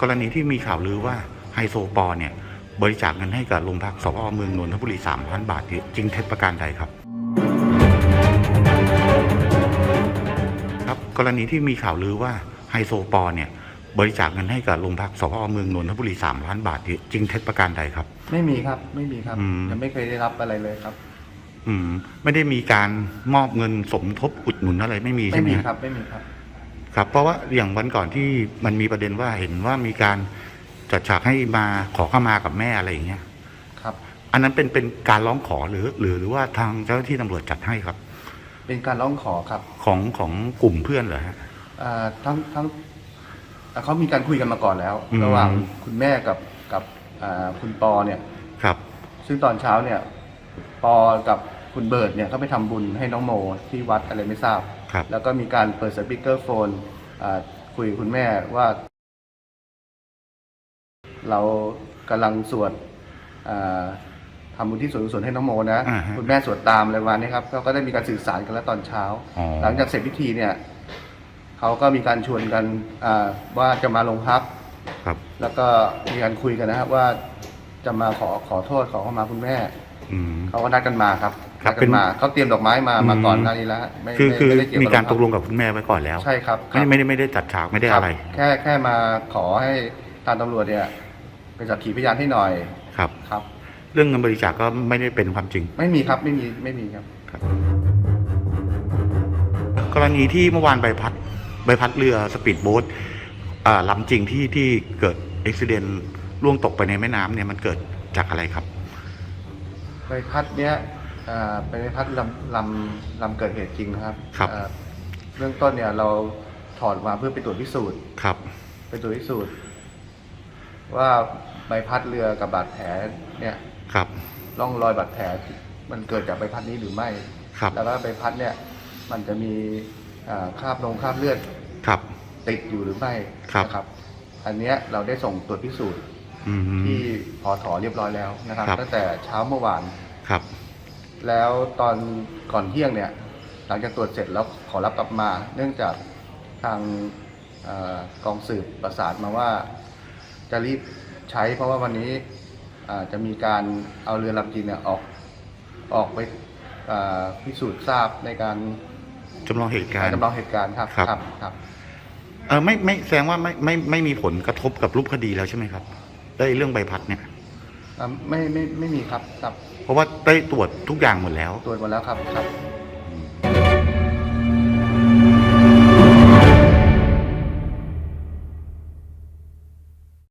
กรณีที่มีข่าวลือว่าไฮโซปอเนี่ยบริจาคเงินให้กับโรงพักสพเมืองนนทบุรีสามพันบาทเนี่ยจริงเท็จประการใดครับ ครับกรณีที่มีข่าวลือว่าไฮโซปอเนี่ยบริจาคเงินให้กับโรงพักสพเมืองนนทบุรีสามล้านบาทเนี่ยจริงเท็จประการใดครับ ไม่มีครับไม่มีครับอืมยังไม่เคยได้รับอะไรเลยครับ อืม ไม่ได้มีการมอบเงินสมทบอุดหนุนอะไรไม่มีไม่ใช่ไหมมีฮะครับ ไม่มีครับ ครับเพราะว่าอย่างวันก่อนที่มันมีประเด็นว่าเห็นว่ามีการจัดฉากให้มาขอเข้ามากับแม่อะไรอย่างเงี้ยครับ อันนั้นเป็นเป็นการร้องขอหรือหรือหรือว่าทางเจ้าหน้าที่ตำรวจจัดให้ครับ เป็นการร้องขอครับของของกลุ่มเพื่อนเหรอฮะอ่าทั้งทั้งอ่าเขามีการคุยกันมาก่อนแล้ว อืม ระหว่างคุณแม่กับกับอ่าคุณปอเนี่ย ครับ ซึ่งตอนเช้าเนี่ย ปอกับคุณเบิร์ดเนี่ยเขาไปทำบุญให้น้องโมที่วัดอะไรไม่ทราบ ครับ แล้วก็มีการเปิดสปีกเกอร์โฟนอ่าคุยกับคุณแม่ว่า เรากำลังสวดอ่าทำบุญที่สวนกุศลให้น้องโมนะอ่าฮะคุณแม่สวดตามอะไรประมาณนี้ครับเขาก็ได้มีการสื่อสารกันแล้วตอนเช้าอ๋อหลังจากเสร็จพิธีเนี่ยเขาก็มีการชวนกันอ่าว่าจะมาลงพักครับ แล้วก็มีการคุยกันนะครับว่าจะมาขอขอโทษขอเข้ามาคุณแม่ อืม เขาก็นัดกันมาครับครับนัดกันมาเขาเตรียมดอกไม้มาอืมมาก่อนหน้านี้แล้วไม่คือไม่คือไม่ได้เยวมีบการตกลงโพักับคุณแม่ไว้ก่อนแล้วใช่ครับไม่ไม่ได้ไม่ได้จัดฉากไม่ได้อะไรคบแค่แค่มาขอให้ทางตำรวจเนี่ยเป็นสักขีพยานให้หน่อยครับ ครับ เรื่องเงินบริจาคก็ไม่ได้เป็นความจริง ไม่มีครับไม่มีไม่มีครับครับกรณีที่เมื่อวานใบพัดใบพัดเรือสปีดโบ๊ทอ่าลำจริงที่ที่เกิดอุบิเหตุล่วงตกไปในแม่น้ำเนี่ยมันเกิดจากอะไรครับ ใบพัดเนี้ยอ่าเป็นใบพัดลำลำลำเกิดเหตุจริงนะครับครับอ่าเบื้องต้นเนี่ยเราถอดมาเพื่อไปตรวจพิสูจน์ ครับ ไปตรวจพิสูจน์ ว่าใบพัดเรือกับบาดแผลเนี่ยครับ ร่องรอยบาดแผลมันเกิดจากใบพัดนี้หรือไม่ ครับ แล้วก็ใบพัดเนี่ย มันจะมีอ่าคราบลงคราบเลือด ครับ ติดอยู่หรือไม่ครับ นะครับ อันเนี้ยเราได้ส่งตรวจพิสูจน์ อืม ที่พอถอเรียบร้อยแล้วนะครับ ครับ ตั้งแต่เช้าเมื่อวาน ครับ แล้วตอนก่อนเที่ยงเนี่ย หลังจากตรวจเสร็จแล้วขอรับกลับมา เนื่องจากทางเออกองสืบประสานมาว่า จะรีบใช้เพราะว่าวันนี้อ่าจะมีการเอาเรือลำจีนเนี่ยออกออกไปอ่าพิสูจน์ทราบในการจำลองเหตุการณ์ จำลองเหตุการณ์ครับครับ ครับครับเออไม่ไม่แสดงว่าไม่ไม่ไม่มีผลกระทบกับรูปคดีแล้วใช่ไหมครับ ได้เรื่องใบพัดเนี่ยอ่าไม่ไม่ไม่มีครับครับ เพราะว่าได้ตรวจทุกอย่างหมดแล้ว ตรวจหมดแล้วครับครับ